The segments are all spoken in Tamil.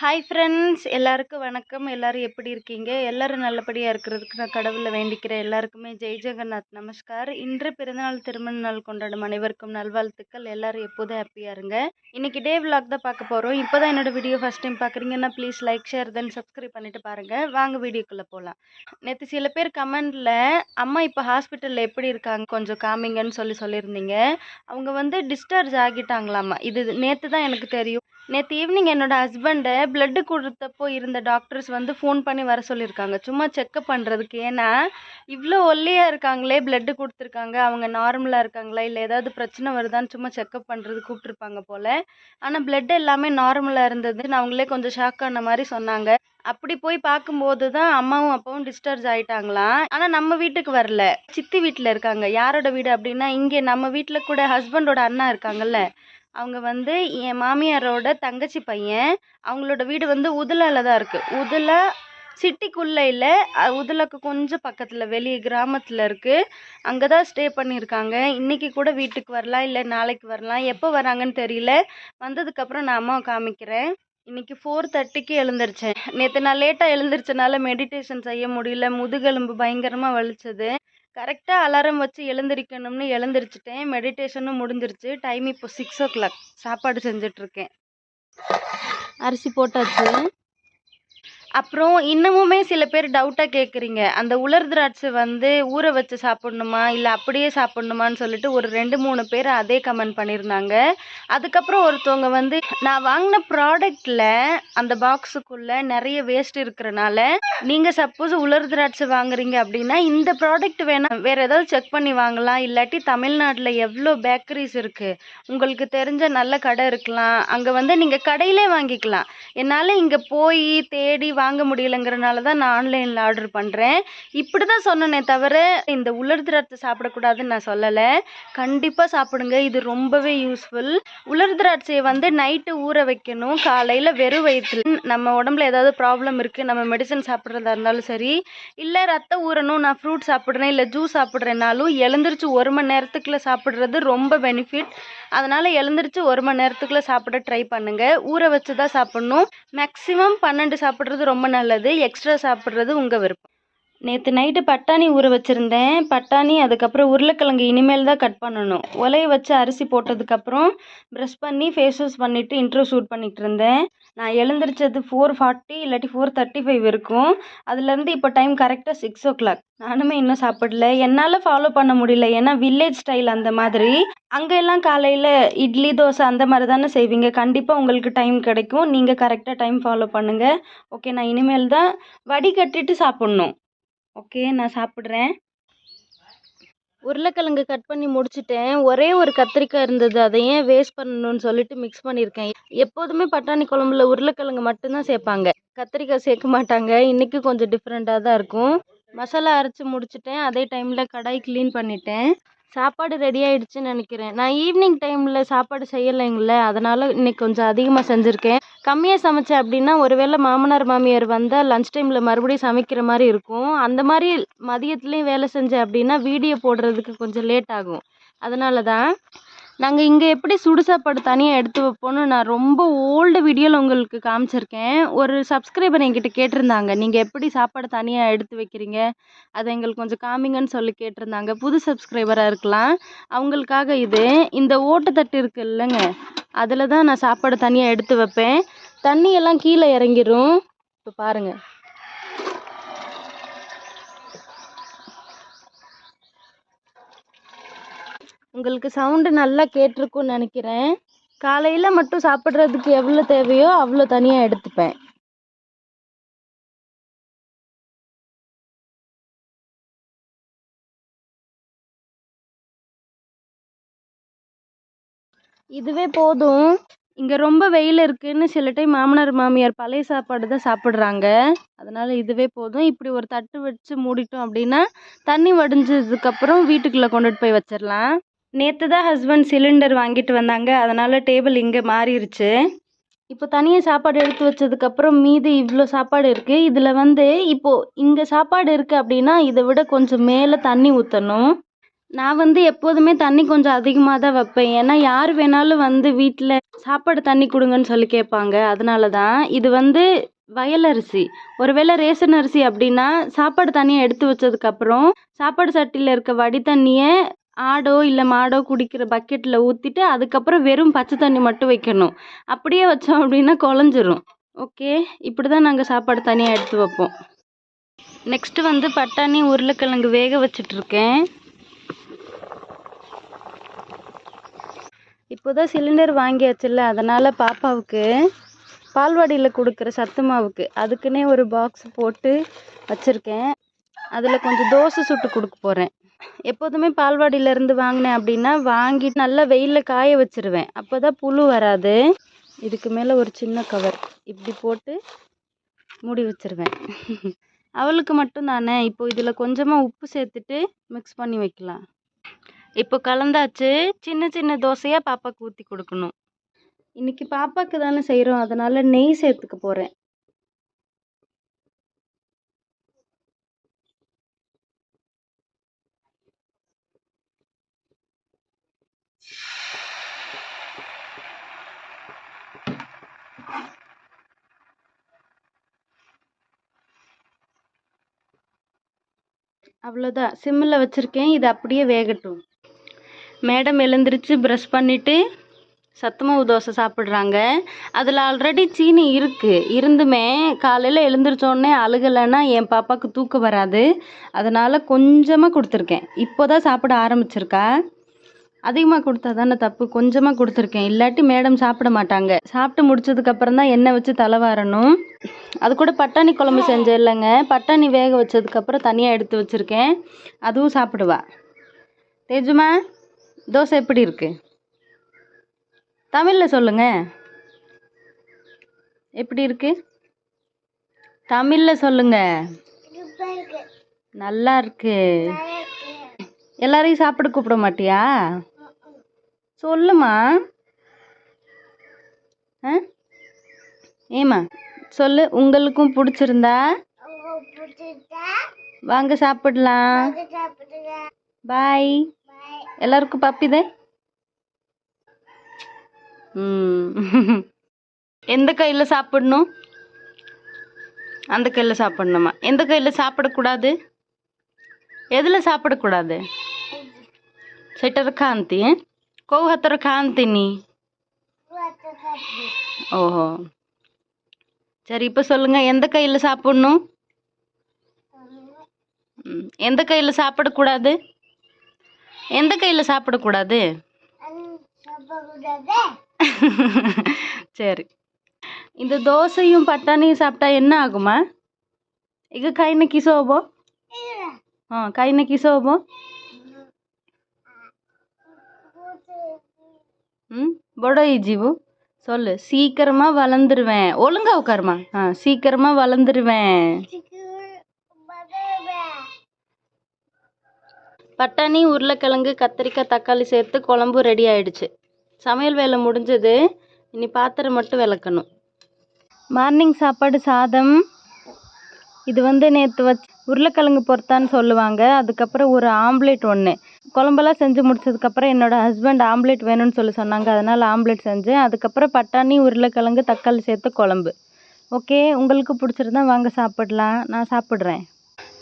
ஹாய் ஃப்ரெண்ட்ஸ் எல்லாருக்கும் வணக்கம். எல்லாரும் எப்படி இருக்கீங்க? எல்லோரும் நல்லபடியாக இருக்கிறதுக்கு நான் கடவுளை வேண்டிக்கிறேன். எல்லாருக்குமே ஜெய் ஜெகநாத் நமஸ்கார். இன்று பிறந்தநாள் திருமண நாள் கொண்டாடும் அனைவருக்கும் நல்வாழ்த்துக்கள். எல்லோரும் எப்போதும் ஹாப்பியாக இருங்க. இன்னைக்கு டே விலாக் தான் பார்க்க போகிறோம் இப்போ தான் என்னோடய வீடியோ ஃபஸ்ட் டைம் பார்க்குறீங்கன்னா please like share then subscribe பண்ணிட்டு பாருங்கள் வாங்க வீடியோக்குள்ளே போகலாம் நேற்று சில பேர் கமெண்டில் அம்மா இப்போ ஹாஸ்பிட்டலில் எப்படி இருக்காங்க? கொஞ்சம் காமிங்கன்னு சொல்லி சொல்லியிருந்தீங்க. அவங்க வந்து டிஸ்சார்ஜ் ஆகிட்டாங்களாமா இது நேற்று தான் எனக்கு தெரியும். நேற்று ஈவினிங் என்னோட ஹஸ்பண்டை பிளட்டு கொடுத்தப்போ இருந்த டாக்டர்ஸ் வந்து ஃபோன் பண்ணி வர சொல்லியிருக்காங்க. சும்மா செக்கப் பண்ணுறதுக்கு ஏன்னா இவ்வளோ ஒல்லியாக இருக்காங்களே பிளட்டு கொடுத்துருக்காங்க. அவங்க நார்மலாக இருக்காங்களா? இல்லை ஏதாவது பிரச்சனை வருதான்னு சும்மா செக்கப் பண்ணுறது கூப்பிட்ருப்பாங்க போல். ஆனால் பிளட் எல்லாமே நார்மலாக இருந்ததுன்னு அவங்களே கொஞ்சம் ஷாக் ஆன மாதிரி சொன்னாங்க. அப்படி போய் பார்க்கும்போது தான் அம்மாவும் அப்பாவும் டிஸ்சார்ஜ் ஆயிட்டாங்களாம் ஆனால் நம்ம வீட்டுக்கு வரல. சித்தி வீட்டில் இருக்காங்க. யாரோட வீடு அப்படின்னா இங்கே நம்ம வீட்டில் கூட ஹஸ்பண்டோட அண்ணா இருக்காங்கல்ல. அவங்க வந்து என் மாமியாரோட தங்கச்சி பையன். அவங்களோட வீடு வந்து உதலால தான் இருக்குது உதலா சிட்டிக்குள்ளே இல்லை உதுலாக்கு கொஞ்சம் பக்கத்தில் வெளியே கிராமத்தில் இருக்குது அங்கே தான் ஸ்டே பண்ணியிருக்காங்க. இன்றைக்கி கூட வீட்டுக்கு வரலாம் இல்லை நாளைக்கு வரலாம். எப்போ வராங்கன்னு தெரியல. வந்ததுக்கப்புறம் நான் அம்மாவை காமிக்கிறேன். இன்னைக்கு ஃபோர் தேர்ட்டிக்கு எழுந்திரிச்சேன். நேற்று நான் லேட்டாக எழுந்திரிச்சனால மெடிடேஷன் செய்ய முடியல. முதுகெலும்பு பயங்கரமாக வலிச்சது. கரெக்டாக அலாரம் வச்சு எழுந்திரிக்கணும்னு எழுந்திரிச்சிட்டேன். மெடிடேஷனும் முடிஞ்சிருச்சு. டைம் இப்போ சிக்ஸ் ஓ கிளாக் சாப்பாடு செஞ்சிட்ருக்கேன் அரிசி போட்டாச்சு. அப்புறம் இன்னமுமே சில பேர் டவுட்டாக கேட்குறீங்க அந்த உலர் திராட்சை வந்து ஊற வச்சு சாப்பிட்ணுமா? இல்லை அப்படியே சாப்பிட்ணுமான்னு சொல்லிட்டு ஒரு ரெண்டு மூணு பேர் அதே கமெண்ட் பண்ணியிருந்தாங்க அதுக்கப்புறம் ஒருத்தவங்க வந்து நான் வாங்கின ப்ராடக்டில் அந்த பாக்ஸுக்குள்ளே நிறைய வேஸ்ட் இருக்கிறனால நீங்கள் சப்போஸ் உலர் திராட்சை வாங்குறீங்க அப்படின்னா இந்த ப்ராடக்ட் வேணால் வேறு ஏதாவது செக் பண்ணி வாங்கலாம். இல்லாட்டி தமிழ்நாட்டில் எவ்வளோ பேக்கரிஸ் இருக்குது உங்களுக்கு தெரிஞ்ச நல்ல கடை இருக்கலாம். அங்கே வந்து நீங்கள் கடையிலே வாங்கிக்கலாம். என்னால் இங்கே போய் தேடி வாங்க முடியலங்கிறனால தான் நான் ஆன்லைனில் ஆர்டர் பண்ணுறேன் இப்படி தான் சொன்னனே தவிர இந்த உலர் திராட்சை சாப்பிடக்கூடாதுன்னு நான் சொல்லலை. கண்டிப்பாக சாப்பிடுங்க. இது ரொம்பவே யூஸ்ஃபுல் உலர் திராட்சையை வந்து நைட்டு ஊற வைக்கணும். காலையில் வெறும் வயிற்றில் நம்ம உடம்புல ஏதாவது ப்ராப்ளம் இருக்குது நம்ம மெடிசன் சாப்பிட்றதா இருந்தாலும் சரி இல்லை ரத்தம் ஊறணும் நான் ஃப்ரூட் சாப்பிட்றேன் இல்லை ஜூஸ் சாப்பிட்றேனாலும் எழுந்திரிச்சு ஒரு மணி நேரத்துக்குள்ளே சாப்பிட்றது ரொம்ப பெனிஃபிட் அதனால் எழுந்திரிச்சு ஒரு மணி நேரத்துக்குள்ளே சாப்பிட ட்ரை பண்ணுங்கள் ஊற வச்சு தான் சாப்பிட்ணும். மேக்ஸிமம் பன்னெண்டு சாப்பிட்றது ரொம்ப ரொம்ப நல்லது. எக்ஸ்ட்ரா சாப்பிட்றது உங்கள் விருப்பம். நேற்று நைட்டு பட்டாணி ஊற வச்சுருந்தேன். பட்டாணி அதுக்கப்புறம் உருளைக்கிழங்கு இனிமேல் தான் கட் பண்ணணும். உலைய வச்சு அரிசி போட்டதுக்கப்புறம் ப்ரெஷ் பண்ணி ஃபேஸ் வாஷ் பண்ணிவிட்டு இன்ட்ரோ ஷூட் பண்ணிகிட்டு இருந்தேன். நான் எழுந்திரிச்சது ஃபோர் ஃபார்ட்டி இல்லாட்டி ஃபோர் தேர்ட்டி ஃபைவ் இருக்கும். அதுலேருந்து இப்போ டைம் கரெக்டாக சிக்ஸ் ஓ கிளாக் நானுமே இன்னும் சாப்பிடல. என்னால் ஃபாலோ பண்ண முடியல. ஏன்னா வில்லேஜ் ஸ்டைல் அந்த மாதிரி. அங்கே எல்லாம் காலையில் இட்லி தோசை அந்த மாதிரி தானே செய்வீங்க. கண்டிப்பாக உங்களுக்கு டைம் கிடைக்கும். நீங்கள் கரெக்டாக டைம் ஃபாலோ பண்ணுங்கள் ஓகே நான் இனிமேல் தான் வடிகட்டிட்டு சாப்பிட்ணும். ஓகே நான் சாப்பிட்றேன். உருளைக்கிழங்கு கட் பண்ணி முடிச்சிட்டேன். ஒரே ஒரு கத்திரிக்காய் இருந்தது. அதை ஏன் வேஸ்ட் பண்ணணும்னு சொல்லிட்டு மிக்ஸ் பண்ணியிருக்கேன். எப்போதுமே பட்டாணி குழம்புல உருளைக்கிழங்கு மட்டும்தான் சேர்ப்பாங்க. கத்திரிக்காய் சேர்க்க மாட்டாங்க. இன்றைக்கி கொஞ்சம் டிஃப்ரெண்ட்டாக தான் இருக்கும். மசாலா அரைச்சி முடிச்சிட்டேன். அதே டைமில் கடாய் க்ளீன் பண்ணிட்டேன். சாப்பாடு ரெடி ஆயிடுச்சுன்னு நினைக்கிறேன். நான் ஈவினிங் டைமில் சாப்பாடு செய்யலைங்கள அதனால் இன்னைக்கு கொஞ்சம் அதிகமாக செஞ்சுருக்கேன். கம்மியாக சமைச்சேன் அப்படின்னா ஒருவேளை மாமனார் மாமியார் வந்தால் லஞ்ச் டைமில் மறுபடியும் சமைக்கிற மாதிரி இருக்கும். அந்த மாதிரி மதியத்துலேயும் வேலை செஞ்சேன் அப்படின்னா வீடியோ போடுறதுக்கு கொஞ்சம் லேட் ஆகும். அதனால தான் நாங்கள் இங்கே எப்படி சுடு சாப்பாடு தனியாக எடுத்து வைப்போம்னு நான் ரொம்ப ஓல்டு வீடியோவில் உங்களுக்கு காமிச்சிருக்கேன். ஒரு சப்ஸ்கிரைபர் என்கிட்ட கேட்டிருந்தாங்க. நீங்கள் எப்படி சாப்பாடு தனியாக எடுத்து வைக்கிறீங்க? அதை எங்களுக்கு கொஞ்சம் காமிங்கன்னு சொல்லி கேட்டிருந்தாங்க. புது சப்ஸ்கிரைபராக இருக்கலாம். அவங்களுக்காக இது. இந்த ஓட்டத்தட்டு இருக்கு இல்லைங்க. அதில் தான் நான் சாப்பாடு தனியாக எடுத்து வைப்பேன். தண்ணியெல்லாம் கீழே இறங்கிரும். இப்போ பாருங்கள் உங்களுக்கு சவுண்டு நல்லா கேட்டிருக்கும்னு நினைக்கிறேன். காலையில் மட்டும் சாப்பிட்றதுக்கு எவ்வளோ தேவையோ அவ்வளோ தனியாக எடுத்துப்பேன். இதுவே போதும். இங்கே ரொம்ப வெயில் இருக்குன்னு சில டைம் மாமனார் மாமியார் பழைய சாப்பாடு தான் சாப்பிட்றாங்க. அதனால் இதுவே போதும். இப்படி ஒரு தட்டு வச்சு மூடிட்டோம் அப்படின்னா தண்ணி வடிஞ்சதுக்கப்புறம் வீட்டுக்குள்ளே கொண்டுட்டு போய் வச்சிடலாம். நேற்று தான் ஹஸ்பண்ட் சிலிண்டர் வாங்கிட்டு வந்தாங்க. அதனால் டேபிள் இங்கே மாறிடுச்சு இப்போ தனியாக சாப்பாடு எடுத்து வச்சதுக்கப்புறம் மீதி இவ்வளோ சாப்பாடு இருக்குது இதில் வந்து இப்போது இங்கே சாப்பாடு இருக்குது அப்படின்னா இதை விட கொஞ்சம் மேலே தண்ணி ஊற்றணும் நான் வந்து எப்போதுமே தண்ணி கொஞ்சம் அதிகமாக தான் வைப்பேன். ஏன்னா யார் வேணாலும் வந்து வீட்டில் சாப்பாடு தண்ணி கொடுங்கன்னு சொல்லி கேட்பாங்க. அதனால தான் இது வந்து வயல் அரிசி. ஒருவேளை ரேஷன் அரிசி அப்படின்னா சாப்பாடு தண்ணியை எடுத்து வச்சதுக்கப்புறம் சாப்பாடு சட்டியில் இருக்க வடி தண்ணியை ஆடோ இல்லை மாடோ குடிக்கிற பக்கெட்டில் ஊற்றிட்டு அதுக்கப்புறம் வெறும் பச்சை தண்ணி மட்டும் வைக்கணும். அப்படியே வச்சோம் அப்படின்னா குழஞ்சிரும். ஓகே இப்படி தான் நாங்கள் சாப்பாடு தனியாக எடுத்து வைப்போம். நெக்ஸ்ட்டு வந்து பட்டாணி உருளைக்கிழங்கு வேக வச்சிட்ருக்கேன். இப்போதான் சிலிண்டர் வாங்கியாச்சுல்ல அதனால் பாப்பாவுக்கு பால்வாடியில் கொடுக்குற சத்து மாவுக்கு அதுக்குன்னே ஒரு பாக்ஸ் போட்டு வச்சுருக்கேன். அதில் கொஞ்சம் தோசை சுட்டு கொடுக்க போகிறேன் எப்போதுமே பால்வாடியிலேருந்து வாங்கினேன் அப்படின்னா வாங்கி நல்லா வெயிலில் காய வச்சுருவேன். அப்போ தான் புழு வராது. இதுக்கு மேலே ஒரு சின்ன கவர். இப்படி போட்டு மூடி வச்சிருவேன். அவளுக்கு மட்டும் தானே. இப்போ இதில் கொஞ்சமாக உப்பு சேர்த்துட்டு மிக்ஸ் பண்ணி வைக்கலாம். இப்போ கலந்தாச்சு. சின்ன சின்ன தோசையாக பாப்பாவுக்கு ஊற்றி கொடுக்கணும். இன்றைக்கி பாப்பாவுக்கு தானே செய்கிறோம் அதனால் நெய் சேர்த்துக்க போகிறேன் அவ்வளோதான் சிம்மில் வச்சுருக்கேன். இது அப்படியே வேகட்டும். மேடம் எழுந்திரிச்சு ப்ரெஷ் பண்ணிவிட்டு சத்துமாவு தோசை சாப்பிட்றாங்க. அதில் ஆல்ரெடி சீனி இருக்குது இருந்துமே காலையில் எழுந்திரிச்சோடனே அழுகலைன்னா என் பாப்பாவுக்கு தூக்கம் வராது. அதனால் கொஞ்சமாக கொடுத்துருக்கேன். இப்போ தான் சாப்பிட ஆரம்பிச்சிருக்கா. அதிகமாக கொடுத்தா தானே தப்பு? கொஞ்சமாக கொடுத்துருக்கேன். இல்லாட்டி மேடம் சாப்பிட மாட்டாங்க. சாப்பிட்டு முடிச்சதுக்கப்புறம் தான் எண்ணெய் வச்சு தலைவாரணும் அது கூட பட்டாணி குழம்பு செஞ்சேன் இல்லைங்க. பட்டாணி வேக வச்சதுக்கப்புறம் தனியாக எடுத்து வச்சுருக்கேன். அதுவும் சாப்பிடுவா. தேஜுமா தோசை எப்படி இருக்கு? தமிழில் சொல்லுங்க. எப்படி இருக்கு? தமிழில் சொல்லுங்க. நல்லா இருக்கு. எல்லாரையும் சாப்பிட கூப்பிட மாட்டியா? சொல்லுமா ஏமா சொல்லு உங்களுக்கும் பிடிச்சிருந்தா? வாங்க சாப்பிடலாம். பாய். எல்லாருக்கும் பப்பிதே எந்த கையில் சாப்பிடணும்? அந்த கையில் சாப்பிடணுமா? எந்த கையில் சாப்பிடக்கூடாது? எதில் சாப்பிடக்கூடாது? செட்டர் காந்தி କୋଉ ହାତରେ ଖାଆନ୍ତିନି? ஓஹோ சரி இப்போ சொல்லுங்க எந்த கையில் சாப்பிடணும் எந்த கையில் சாப்பிடக்கூடாது எந்த கையில் சாப்பிடக்கூடாது சரி இந்த தோசையும் பட்டாணியும் சாப்பிட்டா என்ன ஆகுமா இது கை நக்கி கிசோபோ ஆ கை நக்கி கிசோபோ ம் பொட ஜீவு. சொல்லு சீக்கிரமாக வளர்ந்துருவேன். ஒழுங்கா உட்காருமா. ஆ சீக்கிரமாக வளர்ந்துருவேன். பட்டாணி உருளைக்கிழங்கு கத்திரிக்காய் தக்காளி சேர்த்து குழம்பு ரெடி ஆயிடுச்சு. சமையல் வேலை முடிஞ்சது. இனி பாத்திரம் மட்டும் விளக்கணும். மார்னிங் சாப்பாடு சாதம். இது வந்து நேற்று வச்சு உருளைக்கிழங்கு பொறுத்தான்னு சொல்லுவாங்க. அதுக்கப்புறம் ஒரு ஆம்லேட் ஒன்று குழம்பெல்லாம் செஞ்சு முடிச்சதுக்கப்புறம் என்னோடய ஹஸ்பண்ட் ஆம்லேட் வேணும்னு சொல்லி சொன்னாங்க. அதனால் ஆம்லேட் செஞ்சேன். அதுக்கப்புறம் பட்டாணி உருளைக்கிழங்கு தக்காளி சேர்த்து குழம்பு. ஓகே உங்களுக்கு பிடிச்சிருந்தா வாங்க சாப்பிடலாம். நான் சாப்பிட்றேன்.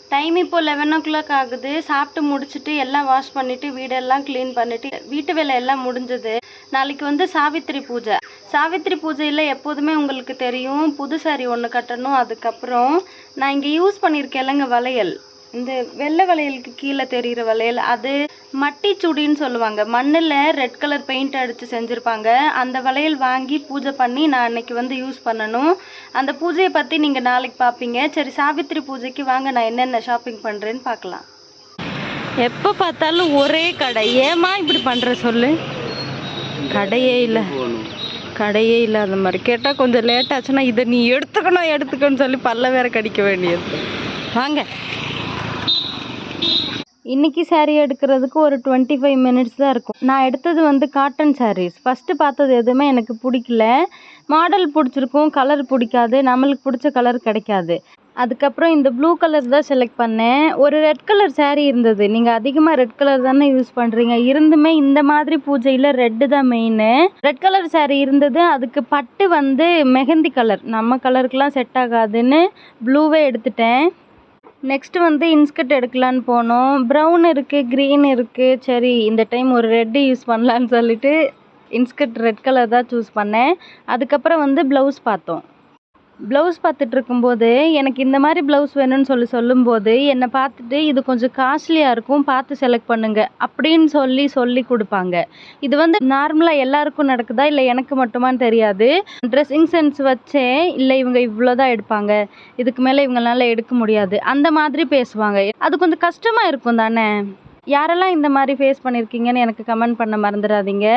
டைம் இப்போ லெவன் ஓ கிளாக் ஆகுது. சாப்பிட்டு முடிச்சுட்டு எல்லாம் வாஷ் பண்ணிவிட்டு வீடெல்லாம் க்ளீன் பண்ணிவிட்டு வீட்டு வேலை எல்லாம் முடிஞ்சது. நாளைக்கு வந்து சாவித்திரி பூஜை. சாவித்திரி பூஜையில் எப்போதுமே உங்களுக்கு தெரியும் புது சாரி ஒன்று கட்டணும். அதுக்கப்புறம் நான் இங்கே யூஸ் பண்ணியிருக்கேன் இல்லைங்க வளையல். இந்த வெள்ளை வளையலுக்கு கீழே தெரிகிற வளையல் அது மட்டி சுடின்னு சொல்லுவாங்க. மண்ணில் ரெட் கலர் பெயிண்ட் அடித்து செஞ்சுருப்பாங்க. அந்த வளையல் வாங்கி பூஜை பண்ணி நான் அன்னைக்கு வந்து யூஸ் பண்ணணும். அந்த பூஜையை பற்றி நீங்கள் நாளைக்கு பார்ப்பீங்க சரி சாவித்திரி பூஜைக்கு வாங்க நான் என்னென்ன ஷாப்பிங் பண்ணுறேன்னு பார்க்கலாம் எப்போ பார்த்தாலும் ஒரே கடை. ஏமா இப்படி பண்ணுற சொல்லு? கடையே இல்லை. கடையே இல்லாத மாதிரி. கேட்டால் கொஞ்சம் லேட் ஆச்சுன்னா இதை நீ எடுத்துக்கணும் எடுத்துக்கணும்னு சொல்லி பல்ல வேற கடிக்க வேண்டியது. வாங்க. இன்றைக்கி சேரீ எடுக்கிறதுக்கு ஒரு டுவெண்ட்டி ஃபைவ் மினிட்ஸ் தான் இருக்கும். நான் எடுத்தது வந்து காட்டன் சாரீஸ் ஃபஸ்ட்டு பார்த்தது எதுவுமே எனக்கு பிடிக்கல. மாடல் பிடிச்சிருக்கும் கலர் பிடிக்காது. நம்மளுக்கு பிடிச்ச கலர் கிடைக்காது. அதுக்கப்புறம் இந்த ப்ளூ கலர் தான் செலக்ட் பண்ணேன். ஒரு ரெட் கலர் சேரீ இருந்தது. நீங்கள் அதிகமாக ரெட் கலர் தானே யூஸ் பண்ணுறீங்க இருந்துமே இந்த மாதிரி பூஜையில் ரெட்டு தான் மெயின் ரெட் கலர் சேரீ இருந்தது. அதுக்கு பட்டு வந்து மெஹந்தி கலர் நம்ம கலருக்குலாம் செட் ஆகாதுன்னு ப்ளூவே எடுத்துட்டேன். நெக்ஸ்ட்டு வந்து இன்ஸ்கர்ட் எடுக்கலான்னு போனோம். ப்ரௌன் இருக்குது க்ரீன் இருக்குது சரி இந்த டைம் ஒரு ரெட்டு யூஸ் பண்ணலான்னு சொல்லிட்டு இன்ஸ்கர்ட் ரெட் கலர் தான் சூஸ் பண்ணேன். அதுக்கப்புறம் வந்து ப்ளவுஸ் பார்த்தோம். ப்ளவுஸ் பார்த்துட்டு இருக்கும்போது எனக்கு இந்த மாதிரி ப்ளவுஸ் வேணும்னு சொல்லி சொல்லும்போது என்னை பார்த்துட்டு இது கொஞ்சம் காஸ்ட்லியாக இருக்கும் பார்த்து செலக்ட் பண்ணுங்கள் அப்படின்னு சொல்லி சொல்லி கொடுப்பாங்க. இது வந்து நார்மலாக எல்லாருக்கும் நடக்குதா இல்லை எனக்கு மட்டுமான்னு தெரியாது. ட்ரெஸ்ஸிங் சென்ஸ் வச்சே இல்லை இவங்க இவ்வளோ தான் எடுப்பாங்க இதுக்கு மேலே இவங்களால எடுக்க முடியாது அந்த மாதிரி பேசுவாங்க. அது கொஞ்சம் கஷ்டமாக இருக்கும் தானே? யாரெல்லாம் இந்த மாதிரி ஃபேஸ் பண்ணியிருக்கீங்கன்னு எனக்கு கமெண்ட் பண்ண மறந்துடாதீங்க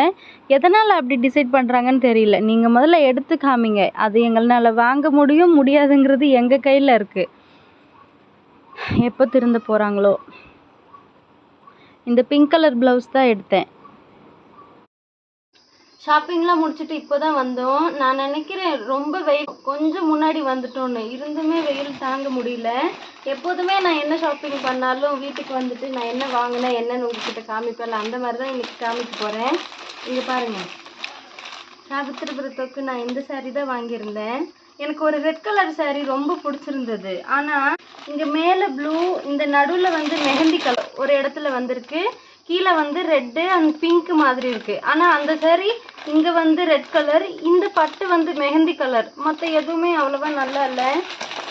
எதனால் அப்படி டிசைட் பண்ணுறாங்கன்னு தெரியல. நீங்கள் முதல்ல எடுத்து காமிங்க. அது எங்களால் வாங்க முடியும் முடியாதுங்கிறது எங்கள் கையில் இருக்குது எப்போ திருந்த போகிறாங்களோ இந்த பிங்க் கலர் ப்ளவுஸ் தான் எடுத்தேன். ஷாப்பிங்லாம் முடிச்சுட்டு இப்போ தான் வந்தோம். நான் நினைக்கிறேன் ரொம்ப வெயில். கொஞ்சம் முன்னாடி வந்துட்டோன்னு. இருந்துமே வெயில் தாங்க முடியல. எப்போதுமே நான் என்ன ஷாப்பிங் பண்ணாலும் வீட்டுக்கு வந்துட்டு நான் என்ன வாங்கினேன் என்னன்னு உங்ககிட்ட காமிப்பேன் அந்த மாதிரி தான் இன்னைக்கு காமிக்க போகிறேன் இங்கே பாருங்கள் சாவித்திரி நான் இந்த saree தான் வாங்கியிருந்தேன். எனக்கு ஒரு ரெட் கலர் saree ரொம்ப பிடிச்சிருந்தது. ஆனால் இங்கே மேலே ப்ளூ இந்த நடுவில் வந்து மெஹந்தி கலர் ஒரு இடத்துல வந்திருக்கு. கீழே வந்து ரெட்டு அண்ட் பிங்க் மாதிரி இருக்கு. ஆனால் அந்த saree இங்கே வந்து ரெட் கலர் இந்த பட்டு வந்து மெஹந்தி கலர் மற்ற எதுவுமே அவ்வளோவா நல்லா இல்லை.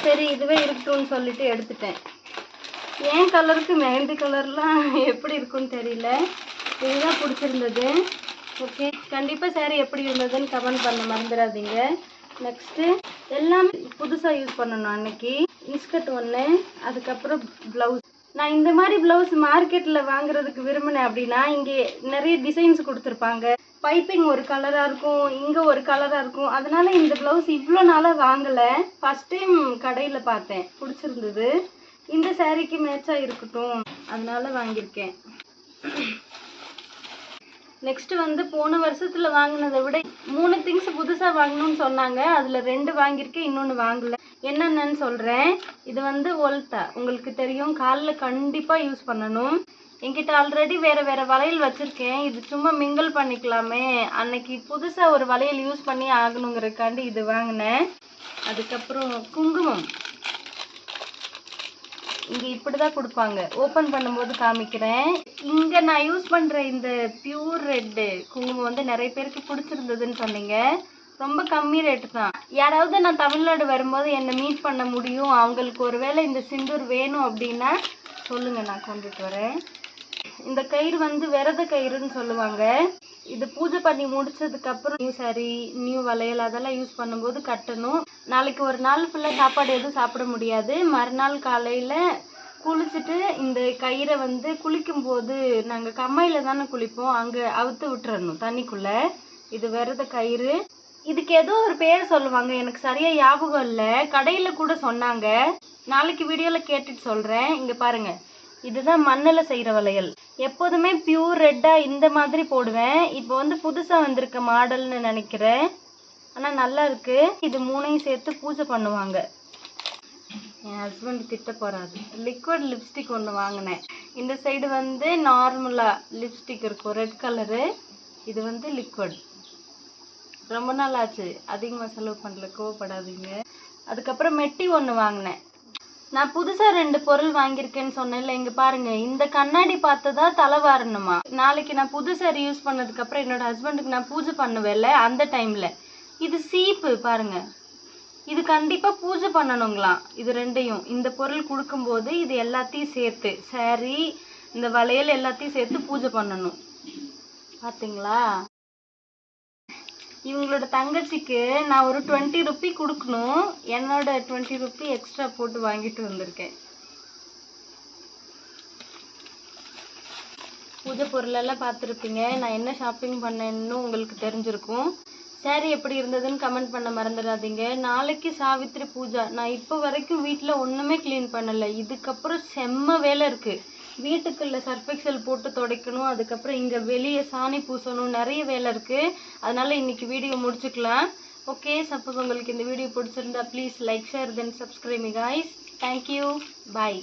சரி இதுவே இருக்கட்டும்னு சொல்லிட்டு எடுத்துட்டேன். என் கலருக்கு மெஹந்தி கலர்லாம் எப்படி இருக்கும்னு தெரியல. இதுதான் பிடிச்சிருந்தது. ஓகே கண்டிப்பாக saree எப்படி இருந்ததுன்னு கமெண்ட் பண்ண மறந்துடாதீங்க. நெக்ஸ்ட்டு எல்லாமே புதுசாக யூஸ் பண்ணணும் அன்னைக்கு. இன்ஸ்கர்ட் ஒன்று அதுக்கப்புறம் ப்ளவுஸ் நான் இந்த மாதிரி ப்ளவுஸ் மார்க்கெட்டில் வாங்குறதுக்கு விரும்பினேன் அப்படின்னா இங்கே நிறைய டிசைன்ஸ் கொடுத்துருப்பாங்க. பைப்பிங் ஒரு கலராக இருக்கும் இங்கே ஒரு கலராக இருக்கும். அதனால இந்த ப்ளவுஸ் இவ்வளோ நாளாக வாங்கலை. ஃபஸ்ட் டைம் கடையில் பார்த்தேன். பிடிச்சிருந்தது. இந்த சாரீக்கு மேட்சாக இருக்கட்டும் அதனால வாங்கியிருக்கேன். நெக்ஸ்ட் வந்து போன வருஷத்துல வாங்கினதை விட மூணு திங்ஸ் புதுசா வாங்கணும்னு சொன்னாங்க. அதுல ரெண்டு வாங்கியிருக்கேன் இன்னொன்னு வாங்கல. என்னென்னு சொல்கிறேன் இது வந்து ஒல்தா உங்களுக்கு தெரியும் காலில் கண்டிப்பாக யூஸ் பண்ணணும். என்கிட்ட ஆல்ரெடி வேறு வேறு வளையல் வச்சுருக்கேன். இது சும்மா மிங்கிள் பண்ணிக்கலாமே. அன்னைக்கு புதுசாக ஒரு வளையல் யூஸ் பண்ணி ஆகணுங்கிறதுக்காண்டி இது வாங்கினேன். அதுக்கப்புறம் குங்குமம். இங்கே இப்படி தான் கொடுப்பாங்க. ஓப்பன் பண்ணும்போது காமிக்கிறேன். இங்கே நான் யூஸ் பண்ணுற இந்த பியூர் ரெட்டு குங்குமம் வந்து நிறைய பேருக்கு பிடிச்சிருந்ததுன்னு சொன்னீங்க. ரொம்ப கம்மி ரேட்டு தான். யாராவது நான் தமிழ்நாடு வரும்போது என்னை மீட் பண்ண முடியும். அவங்களுக்கு ஒருவேளை இந்த சிந்தூர் வேணும் அப்படின்னா சொல்லுங்கள் நான் கொண்டுட்டு வரேன். இந்த கயிறு வந்து விரத கயிறுன்னு சொல்லுவாங்க. இது பூஜை பண்ணி முடிச்சதுக்கப்புறம் நியூ சாரி நியூ வளையல் அதெல்லாம் யூஸ் பண்ணும்போது கட்டணும். நாளைக்கு ஒரு நாள் ஃபுல்லாக சாப்பாடு எதுவும் சாப்பிட முடியாது. மறுநாள் காலையில் குளிச்சுட்டு இந்த கயிறை வந்து குளிக்கும் போது நாங்க தானே குளிப்போம். அங்கே அவுத்து விட்டுறணும் தண்ணிக்குள்ளே. இது விரத கயிறு. இதுக்கு ஏதோ ஒரு பேர் சொல்லுவாங்க. எனக்கு சரியா ஞாபகம் இல்லை. கடையில கூட சொன்னாங்க. நாளைக்கு வீடியோல கேட்டுட்டு சொல்றேன். இங்க பாருங்க. இதுதான் மண்ணில் செய்கிற வளையல். எப்போதுமே பியூர் ரெட்டாக இந்த மாதிரி போடுவேன். இப்போ வந்து புதுசாக வந்திருக்க மாடல்னு நினைக்கிறேன். ஆனால் நல்லா இருக்கு. இது மூணையும் சேர்த்து பூஜை பண்ணுவாங்க. என் ஹஸ்பண்ட் திட்ட போறாரு. லிக்விட் லிப்ஸ்டிக் ஒன்று வாங்கினேன். இந்த சைடு வந்து நார்மலாக லிப்ஸ்டிக் இருக்கும். ரெட் கலரு இது வந்து லிக்விட் ரொம்ப நாள் ஆச்சு அதிகமாக செலவு பண்ணல கோவப்படாதீங்க. அதுக்கப்புறம் மெட்டி ஒன்று வாங்கினேன். நான் புதுசா ரெண்டு பொருள் வாங்கியிருக்கேன்னு சொன்னேன்ல இங்க பாருங்க. இந்த கண்ணாடி பார்த்ததா தலை வாரணுமா? நாளைக்கு நான் புது யூஸ் பண்ணதுக்கு அப்புறம் என்னோட ஹஸ்பண்டுக்கு நான் பூஜை பண்ணுவேன்ல அந்த டைம்ல இது சீப்பு பாருங்க. இது கண்டிப்பா பூஜை பண்ணணுங்களாம் இது ரெண்டையும். இந்த பொருள் கொடுக்கும்போது இது எல்லாத்தையும் சேர்த்து saree இந்த வளையல் எல்லாத்தையும் சேர்த்து பூஜை பண்ணணும். பாத்தீங்களா? இவங்களோட தங்கச்சிக்கு நான் ஒரு டுவெண்ட்டி ருப்பி கொடுக்கணும். என்னோட டுவெண்ட்டி ருப்பி எக்ஸ்ட்ரா போட்டு வாங்கிட்டு வந்திருக்கேன். பூஜை பொருளெல்லாம் பார்த்துருப்பீங்க. நான் என்ன ஷாப்பிங் பண்ணேன்னு உங்களுக்கு தெரிஞ்சிருக்கும். சாரி எப்படி இருந்ததுன்னு கமெண்ட் பண்ண மறந்துடாதீங்க. நாளைக்கு சாவித்திரி பூஜா. நான் இப்போ வரைக்கும் வீட்டில் ஒன்றுமே க்ளீன் பண்ணலை. இதுக்கப்புறம் செம்ம வேலை இருக்குது வீட்டுக்குள்ள சர்ஃபெக்சல் போட்டு துடைக்கணும். அதுக்கப்புறம் இங்கே வெளியே சாணி பூசணும். நிறைய வேலை இருக்குது அதனால் இன்னைக்கு வீடியோ முடிச்சுக்கலாம். ஓகே சப்போஸ் உங்களுக்கு இந்த வீடியோ பிடிச்சிருந்தா please like share then subscribing me thank you bye